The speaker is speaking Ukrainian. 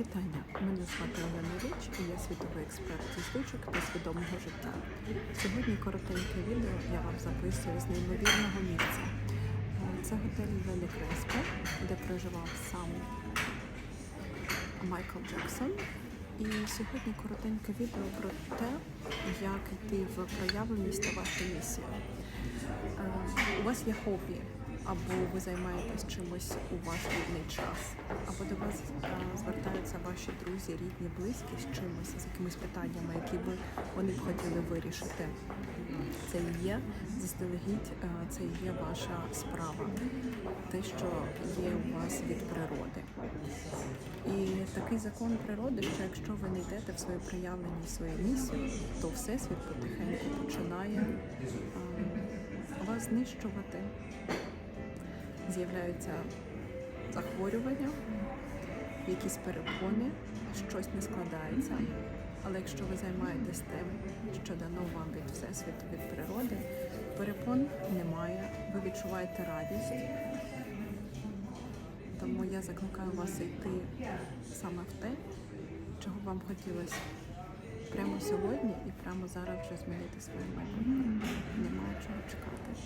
Вітання! Мене звати Олена Річ і я світовий експерт зі звичок та свідомого життя. Сьогодні коротеньке відео я вам записую з неймовірного місця. Це готель Велі Креспо, де проживав сам Майкл Джексон. І сьогодні коротеньке відео про те, як йти в проявленість та вашу місію. Е, У вас є хобі, або ви займаєтесь чимось у ваш вільний час, або до вас е, звертаються ваші друзі, рідні, близькі з чимось, з якимись питаннями, які би вони б хотіли вирішити. Це є заздалегідь, е, це є ваша справа, те, що є у вас від природи. І такий закон природи, що якщо ви не йдете в своє проявлення і свою місію, то всесвіт потихеньку починає е, вас знищувати. З'являються захворювання, якісь перепони, щось не складається. Але якщо ви займаєтесь тим, що дано вам від всесвіту, від природи, перепон немає, ви відчуваєте радість. Тому я закликаю вас йти саме в те, чого вам хотілося прямо сьогодні і прямо зараз вже змінити своє майбутнє. Немає чого чекати.